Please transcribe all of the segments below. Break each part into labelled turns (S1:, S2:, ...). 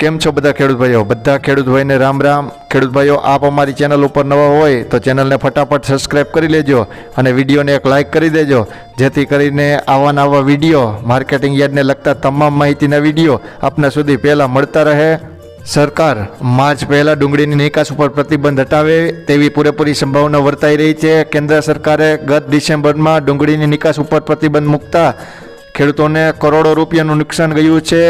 S1: કેમ છો બધા ખેડૂત ભાઈઓ? બધા ખેડૂત ભાઈને રામ રામ. ખેડૂત ભાઈઓ, આપ અમારી ચેનલ ઉપર નવા હોય તો ચેનલને ફટાફટ સબસ્ક્રાઈબ કરી લેજો અને વિડીયોને એક લાઇક કરી દેજો. જેથી કરીને આવા નવા વીડિયો માર્કેટિંગ યાર્ડને લગતા તમામ માહિતીના વીડિયો આપના સુધી પહેલાં મળતા રહે. સરકાર માર્ચ પહેલા ડુંગળીની નિકાસ ઉપર પ્રતિબંધ હટાવે તેવી પૂરેપૂરી સંભાવના વર્તાઈ રહી છે. કેન્દ્ર સરકારે ગત ડિસેમ્બરમાં ડુંગળીની નિકાસ ઉપર પ્રતિબંધ મૂકતા ખેડૂતોને કરોડો રૂપિયાનું નુકસાન ગયું છે.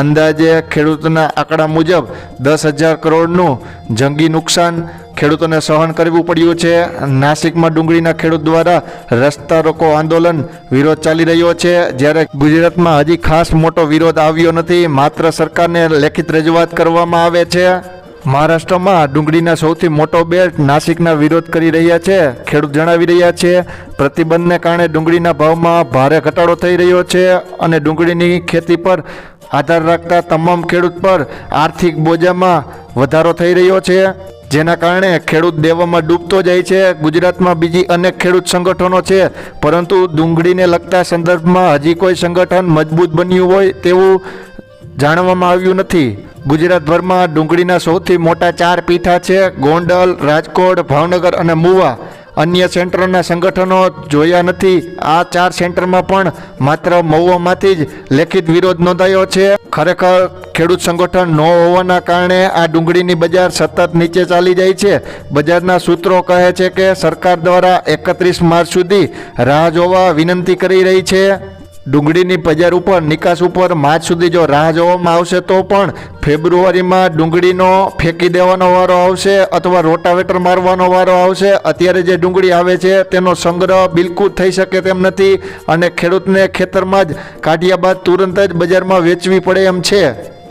S1: અંદાજે ખેડૂતના આંકડા મુજબ દસ હજાર કરોડનું જંગી નુકસાન ખેડૂતોને સહન કરવું પડ્યું છે. નાસિકમાં ડુંગળીના ખેડૂત દ્વારા રસ્તા રોકો આંદોલન વિરોધ ચાલી રહ્યો છે. જ્યારે ગુજરાતમાં હજી ખાસ મોટો વિરોધ આવ્યો નથી, માત્ર સરકારને લેખિત રજૂઆત કરવામાં આવે છે. મહારાષ્ટ્રમાં ડુંગળીના સૌથી મોટો બેલ્ટ નાસિકના વિરોધ કરી રહ્યા છે. ખેડૂત જણાવી રહ્યા છે, પ્રતિબંધને કારણે ડુંગળીના ભાવમાં ભારે ઘટાડો થઈ રહ્યો છે અને ડુંગળીની ખેતી પર આધાર રાખતા તમામ ખેડૂત પર આર્થિક બોજામાં વધારો થઈ રહ્યો છે. જેના કારણે ખેડૂત દેવામાં ડૂબતો જાય છે. ગુજરાતમાં બીજી અનેક ખેડૂત સંગઠનો છે. પરંતુ ડુંગળીને લગતા સંદર્ભમાં હજી કોઈ સંગઠન મજબૂત બન્યું હોય તેવું જાણવામાં આવ્યું નથી. ગુજરાતભરમાં ડુંગળીના સૌથી મોટા ચાર પીઠા છે. ગોંડલ, રાજકોટ, ભાવનગર અને મુવા. અન્ય સેન્ટરોના સંગઠનો જોયા નથી. આ ચાર સેન્ટરમાં પણ માત્ર મહુવામાંથી જ લેખિત વિરોધ નોંધાયો છે. ખરેખર ખેડૂત સંગઠન ન હોવાના કારણે આ ડુંગળીની બજાર સતત નીચે ચાલી જાય છે. બજારના સૂત્રો કહે છે કે સરકાર દ્વારા એકત્રીસ માર્ચ સુધી રાહ જોવા વિનંતી કરી રહી છે. ડુંગળીની બજાર ઉપર, નિકાસ ઉપર માર્ચ સુધી જો રાહ જોવામાં આવશે તો પણ ફેબ્રુઆરીમાં ડુંગળીનો ફેંકી દેવાનો વારો આવશે અથવા રોટાવેટર મારવાનો વારો આવશે. અત્યારે જે ડુંગળી આવે છે તેનો સંગ્રહ બિલકુલ થઈ શકે તેમ નથી અને ખેડૂતને ખેતરમાં જ કાઢ્યા બાદ તુરંત જ બજારમાં વેચવી પડે એમ છે.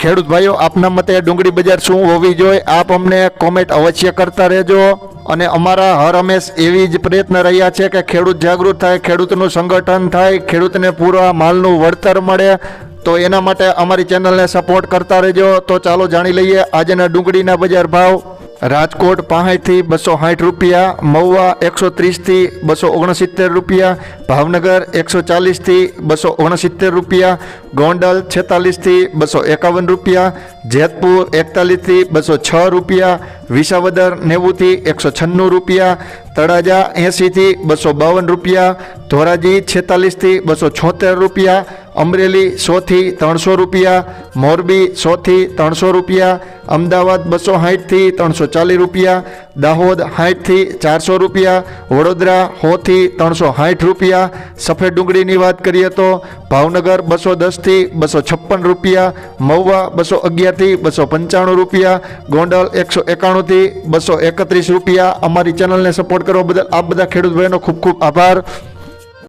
S1: ખેડૂત ભાઈઓ, આપના મતે ડુંગળી બજાર શું હોવી જોઈએ? આપ અમને કોમેન્ટ અવશ્ય કરતા રહેજો. અને અમારા હર હંમેશ એવી જ પ્રયત્ન રહ્યા છે કે ખેડૂત જાગૃત થાય, ખેડૂતનું સંગઠન થાય, ખેડૂતને પૂરા માલનું વળતર મળે. તો એના માટે અમારી ચેનલને સપોર્ટ કરતા રહેજો. તો ચાલો જાણી લઈએ આજના ડુંગળીના બજાર ભાવ. રાજકોટ પાંસઠથી બસો સાઠ રૂપિયા, મહુવા એકસો ત્રીસથી બસો ઓગણસિત્તેર રૂપિયા, ભાવનગર એકસો ચાલીસથી બસો ઓગણસિત્તેર રૂપિયા, ગોંડલ છેતાલીસથી બસો એકાવન રૂપિયા, જેતપુર એકતાલીસથી બસો છ રૂપિયા, વિસાવદર નેવુંથી એકસો છન્નું રૂપિયા, તળાજા એંસીથી બસો બાવન રૂપિયા, ધોરાજી છેતાલીસથી બસો છોતેર રૂપિયા અમરેલી સોથી ત્રણસો રૂપિયા, મોરબી સોથી ત્રણસો રૂપિયા, અમદાવાદ બસો સાઠથી ત્રણસો ચાલીસ રૂપિયા, દાહોદ સાઠથી ચારસો રૂપિયા, વડોદરા હોથી ત્રણસો સાઠ રૂપિયા. સફેદ ડુંગળીની વાત કરીએ તો ભાવનગર બસો દસથી બસો છપ્પન રૂપિયા, મહુવા બસો અગિયારથી બસો પંચાણું રૂપિયા, ગોંડલ એકસો એકાણુંથી બસો એકત્રીસ રૂપિયા. અમારી ચેનલને સપોર્ટ કરવા બદલ આ બધા ખેડૂત ભાઈનો ખૂબ ખૂબ આભાર.